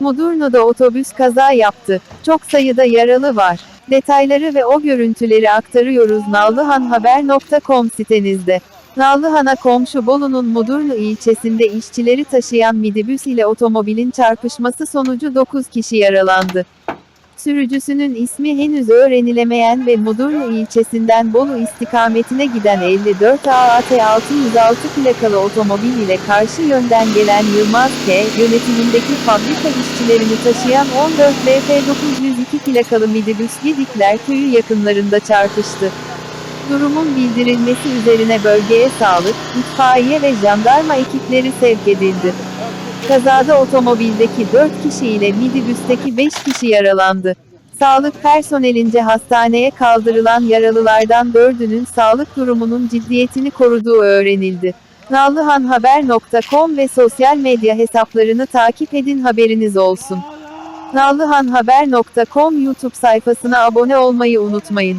Mudurnu'da otobüs kaza yaptı. Çok sayıda yaralı var. Detayları ve o görüntüleri aktarıyoruz nallıhanhaber.com sitenizde. Nallıhan'a komşu Bolu'nun Mudurnu ilçesinde işçileri taşıyan midibüs ile otomobilin çarpışması sonucu 9 kişi yaralandı. Sürücüsünün ismi henüz öğrenilemeyen ve Mudurnu ilçesinden Bolu istikametine giden 54 AAT 606 plakalı otomobil ile karşı yönden gelen Yılmaz K. yönetimindeki fabrika işçilerini taşıyan 14 LF 902 plakalı midibüs Gedikler köyü yakınlarında çarpıştı. Durumun bildirilmesi üzerine bölgeye sağlık, itfaiye ve jandarma ekipleri sevk edildi. Kazada otomobildeki 4 kişi ile midibüsteki 5 kişi yaralandı. Sağlık personelince hastaneye kaldırılan yaralılardan 4'ünün sağlık durumunun ciddiyetini koruduğu öğrenildi. Nallıhanhaber.com ve sosyal medya hesaplarını takip edin haberiniz olsun. Nallıhanhaber.com YouTube sayfasına abone olmayı unutmayın.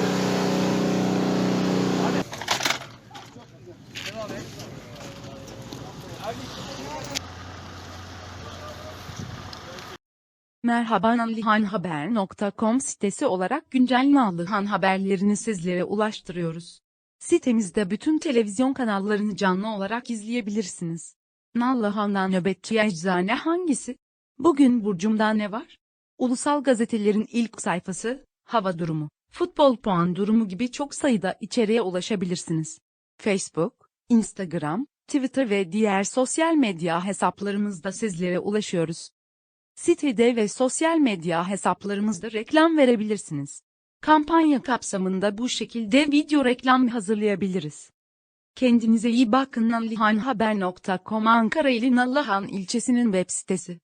Merhaba nallihanhaber.com sitesi olarak güncel Nallıhan haberlerini sizlere ulaştırıyoruz. Sitemizde bütün televizyon kanallarını canlı olarak izleyebilirsiniz. Nallıhan'dan nöbetçi eczane hangisi? Bugün Burcum'da ne var? Ulusal gazetelerin ilk sayfası, hava durumu, futbol puan durumu gibi çok sayıda içeriğe ulaşabilirsiniz. Facebook, Instagram, Twitter ve diğer sosyal medya hesaplarımızda sizlere ulaşıyoruz. Sitede ve sosyal medya hesaplarımızda reklam verebilirsiniz. Kampanya kapsamında bu şekilde video reklam hazırlayabiliriz. Kendinize iyi bakın nallihanhaber.com Ankara ili Nallıhan ilçesinin web sitesi.